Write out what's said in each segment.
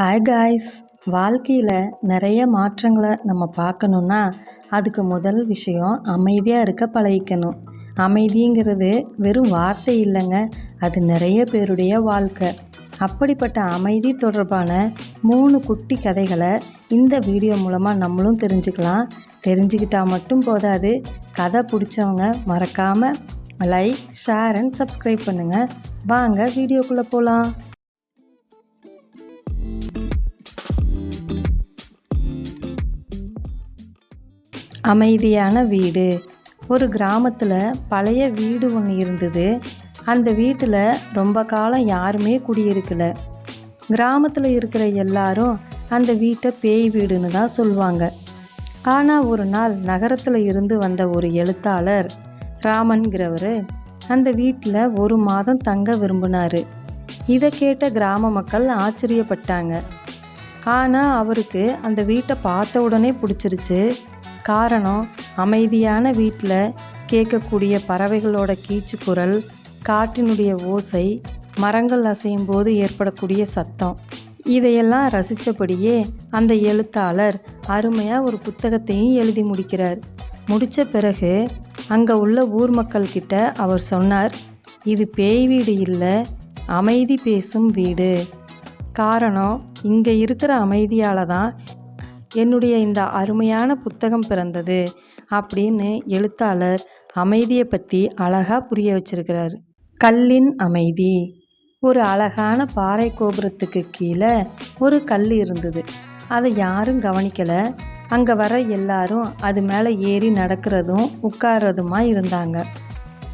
Hi guys வாழ்க்கையில் நிறைய மாற்றங்களை நம்ம பார்க்கணுன்னா அதுக்கு முதல் விஷயம் அமைதியாக இருக்க பழகிக்கணும். அமைதிங்கிறது வெறும் வார்த்தை இல்லைங்க. அது நிறைய பேருடைய வாழ்க்கை. அப்படிப்பட்ட அமைதி தொடர்பான மூணு குட்டி கதைகளை இந்த வீடியோ மூலமாக நம்மளும் தெரிஞ்சுக்கலாம். தெரிஞ்சுக்கிட்டால் மட்டும் போதாது. கதை பிடிச்சவங்க மறக்காமல் லைக் ஷேர் அண்ட் சப்ஸ்கிரைப் பண்ணுங்கள் வாங்க வீடியோக்குள்ளே போகலாம் அமைதியான வீடு. ஒரு கிராமத்தில் பழைய வீடு ஒன்று இருந்தது. அந்த வீட்டில் ரொம்ப காலம் யாருமே குடியிருக்கல. கிராமத்தில் இருக்கிற எல்லாரும் அந்த வீட்டை பேய் வீடுன்னு தான் சொல்லுவாங்க. ஆனால் ஒரு நாள் நகரத்தில் இருந்து வந்த ஒரு எழுத்தாளர் ராமன்கிறவர் அந்த வீட்டில் ஒரு மாதம் தங்க விரும்பினார். இதை கேட்ட கிராம மக்கள் ஆச்சரியப்பட்டாங்க. ஆனால் அவருக்கு அந்த வீட்டை பார்த்த உடனே பிடிச்சிருச்சு. காரணம் அமைதியான வீட்டில் கேட்கக்கூடிய பறவைகளோட கீச்சு குரல் காட்டினுடைய ஓசை மரங்கள் அசையும் போது ஏற்படக்கூடிய சத்தம். இதையெல்லாம் ரசித்தபடியே அந்த எழுத்தாளர் அருமையாக ஒரு புத்தகத்தையும் எழுதி முடிக்கிறார். முடித்த பிறகு அங்கே உள்ள ஊர் மக்கள்கிட்ட அவர் சொன்னார் இது பேய் வீடு இல்லை அமைதி பேசும் வீடு. காரணம் இங்கே இருக்கிற அமைதியால் தான் என்னுடைய இந்த அருமையான புத்தகம் பிறந்தது அப்படின்னு எழுத்தாளர் அமைதியை பற்றி அழகாக புரிய வச்சிருக்கிறார். கல்லின் அமைதி. ஒரு அழகான பாறை கோபுரத்துக்கு கீழே ஒரு கல் இருந்தது. அதை யாரும் கவனிக்கலை. அங்கே வர எல்லாரும் அது மேலே ஏறி நடக்கிறதும் உட்கார்றதுமா இருந்தாங்க.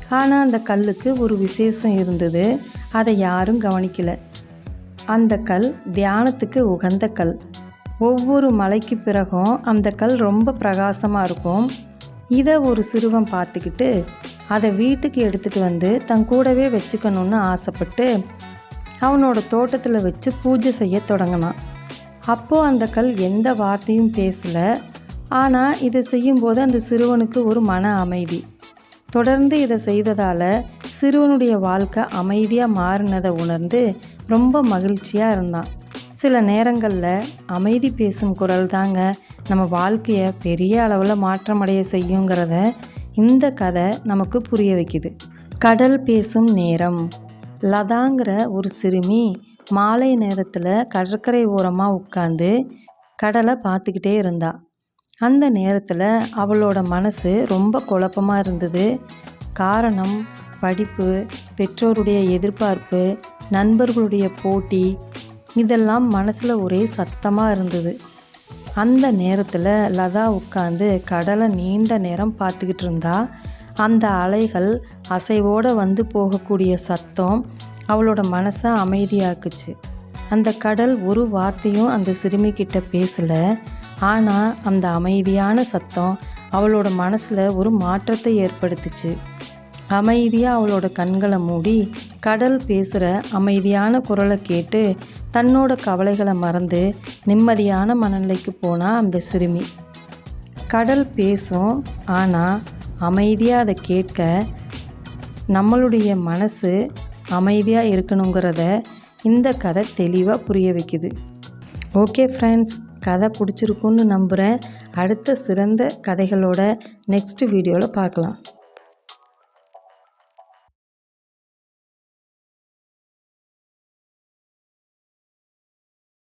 ஆனால் அந்த கல்லுக்கு ஒரு விசேஷம் இருந்தது. அதை யாரும் கவனிக்கலை. அந்த கல் தியானத்துக்கு உகந்த கல். ஒவ்வொரு மலைக்கு பிறகும் அந்த கல் ரொம்ப பிரகாசமாக இருக்கும். இதை ஒரு சிறுவன் பார்த்துக்கிட்டு அதை வீட்டுக்கு எடுத்துகிட்டு வந்து தன் கூடவே வச்சுக்கணுன்னு ஆசைப்பட்டு அவனோட தோட்டத்தில் வச்சு பூஜை செய்ய தொடங்கினான். அப்போது அந்த கல் எந்த வார்த்தையும் பேசலை. ஆனால் இதை செய்யும்போது அந்த சிறுவனுக்கு ஒரு மன அமைதி. தொடர்ந்து இதை செய்ததால் சிறுவனுடைய வாழ்க்கை அமைதியாக மாறினதை உணர்ந்து ரொம்ப மகிழ்ச்சியாக இருந்தான். சில நேரங்களில் அமைதி பேசும் குரல் தாங்க நம்ம வாழ்க்கையை பெரிய அளவில் மாற்றமடைய செய்யுங்கிறத இந்த கதை நமக்கு புரிய வைக்குது. கடல் பேசும் நேரம். லதாங்கிற ஒரு சிறுமி மாலை நேரத்தில் கடற்கரை ஓரமாக உட்காந்து கடலை பார்த்துக்கிட்டே இருந்தா. அந்த நேரத்தில் அவளோட மனசு ரொம்ப குழப்பமாக இருந்தது. காரணம் படிப்பு பெற்றோருடைய எதிர்பார்ப்பு நண்பர்களுடைய போட்டி இதெல்லாம் மனசில் ஒரே சத்தமாக இருந்தது. அந்த நேரத்தில் லதா உட்காந்து கடலை நீண்ட நேரம் பார்த்துக்கிட்டு இருந்தா அந்த அலைகள் அசைவோடு வந்து போகக்கூடிய சத்தம் அவளோட மனசை அமைதியாக்குச்சு. அந்த கடல் ஒரு வார்த்தையும் அந்த சிறுமிக்கிட்ட பேசலை. ஆனால் அந்த அமைதியான சத்தம் அவளோட மனசில் ஒரு மாற்றத்தை ஏற்படுத்துச்சு. அமைதியாக அவளோட கண்களை மூடி கடல் பேசுகிற அமைதியான குரலை கேட்டு தன்னோட கவலைகளை மறந்து நிம்மதியான மனநிலைக்கு போனால் அந்த சிறுமி. கடல் பேசும் ஆனால் அமைதியாக அதை கேட்க நம்மளுடைய மனசு அமைதியாக இருக்கணுங்கிறத இந்த கதை தெளிவாக புரிய வைக்குது. ஓகே ஃப்ரெண்ட்ஸ் கதை பிடிச்சிருக்குன்னு நம்புகிறேன் அடுத்த சிறந்த கதைகளோட நெக்ஸ்ட் வீடியோவில் பார்க்கலாம்.